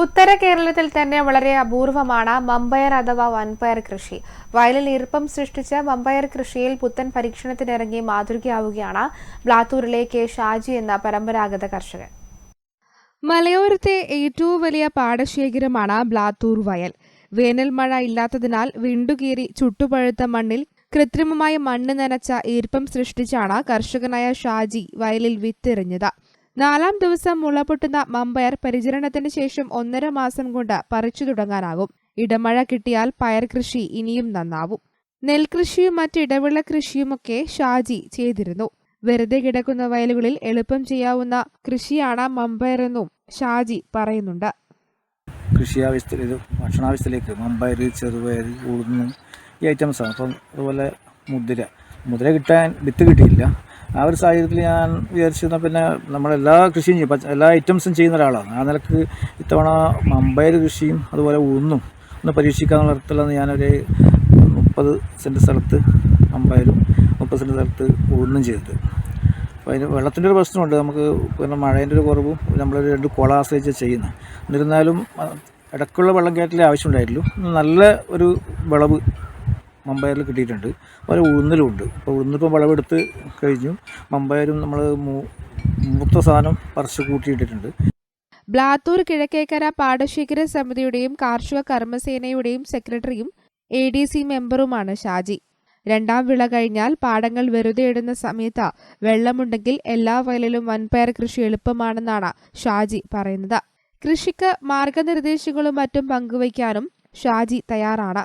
ഉത്തര കേരളത്തിൽ തന്നെ വളരെ അപൂർവമാണ് മമ്പയർ അഥവാ വൻപയർ കൃഷി. വയലിൽ ഈർപ്പം സൃഷ്ടിച്ച മമ്പയർ കൃഷിയിൽ പുത്തൻ പരീക്ഷണത്തിനിറങ്ങി മാതൃകയാവുകയാണ് ബ്ലാത്തൂരിലെ കെ ഷാജി എന്ന പരമ്പരാഗത കർഷകൻ. മലയോരത്തെ ഏറ്റവും വലിയ പാടശേഖരമാണ് ബ്ലാത്തൂർ വയൽ. വേനൽ മഴ ഇല്ലാത്തതിനാൽ വിണ്ടുകീറി ചുട്ടുപഴുത്ത മണ്ണിൽ കൃത്രിമമായി മണ്ണ് നനച്ച ഈർപ്പം സൃഷ്ടിച്ചാണ് കർഷകനായ ഷാജി വയലിൽ വിത്തെറിഞ്ഞത്. നാലാം ദിവസം മുളപൊട്ടുന്ന മമ്പയർ പരിചരണത്തിന് ശേഷം ഒന്നര മാസം കൊണ്ട് പറിച്ചു തുടങ്ങാനാകും. ഇടമഴ കിട്ടിയാൽ പയർ കൃഷി ഇനിയും നന്നാവും. നെൽകൃഷിയും മറ്റ് ഇടവിള കൃഷിയുമൊക്കെ ഷാജി ചെയ്തിരുന്നു. വെറുതെ കിടക്കുന്ന വയലുകളിൽ എളുപ്പം ചെയ്യാവുന്ന കൃഷിയാണ് മമ്പയറെന്നും ഷാജി പറയുന്നുണ്ട്. കൃഷി ആവശ്യത്തിൽ ഇത് ഭക്ഷണാവശ്യത്തിലേക്ക് മമ്പയർ ചെറുപയർ ഉഴുന്ന് ഈ ഐറ്റംസാണ്. അപ്പം അതുപോലെ മുദ്ര മുദ്ര കിട്ടാൻ വിത്ത് കിട്ടിയില്ല. ആ ഒരു സാഹചര്യത്തിൽ ഞാൻ വിചാരിച്ചിരുന്ന പിന്നെ നമ്മളെല്ലാ കൃഷിയും ചെയ്യും. എല്ലാ ഐറ്റംസും ചെയ്യുന്ന ഒരാളാണ്. ആ നിലയ്ക്ക് ഇത്തവണ മമ്പയർ കൃഷിയും അതുപോലെ ഉഴുന്നും ഒന്ന് പരീക്ഷിക്കാന്നുള്ള അർത്ഥത്തിലാണ് ഞാനൊരു മുപ്പത് സെന്റ് സ്ഥലത്ത് മമ്പയരും മുപ്പത് സെന്റ് സ്ഥലത്ത് ഉഴുന്നും ചെയ്തത് അപ്പോൾ അതിന് വെള്ളത്തിന്റെ ഒരു പ്രശ്നമുണ്ട്. നമുക്ക് പിന്നെ മഴേന്റെ ഒരു കുറവും നമ്മളൊരു രണ്ട് കുള ആശ്രയിച്ച് ചെയ്യുന്നത് എന്നിരുന്നാലും ഇടയ്ക്കുള്ള വെള്ളം കയറ്റലേ ആവശ്യമുണ്ടായിട്ടുള്ളൂ നല്ല ഒരു വിളവ് മമ്പയറിൽ കിട്ടിയിട്ടുണ്ട്. അതുപോലെ ഉഴുന്നിലുണ്ട്. അപ്പോൾ ഉഴുന്നിപ്പം വിളവെടുത്ത് കഴിഞ്ഞു. മമ്പയരും നമ്മൾ മൂത്ത സാധനം പറിച്ച് കൂട്ടിയിട്ടിട്ടുണ്ട്. ബ്ലാത്തൂർ കിഴക്കേക്കര പാടശേഖര സമിതിയുടെയും കാർഷിക കർമ്മസേനയുടെയും സെക്രട്ടറിയും എ ഡി സി മെമ്പറുമാണ് ഷാജി. രണ്ടാം വിള കഴിഞ്ഞാൽ പാടങ്ങൾ വെറുതെ ഇടുന്ന സമയത്ത് വെള്ളമുണ്ടെങ്കിൽ എല്ലാ വയലിലും വൻപയർ കൃഷി എളുപ്പമാണെന്നാണ് ഷാജി പറയുന്നത്. കൃഷിക്ക് മാർഗനിർദ്ദേശങ്ങളും മറ്റും പങ്കുവയ്ക്കാനും ഷാജി തയ്യാറാണ്.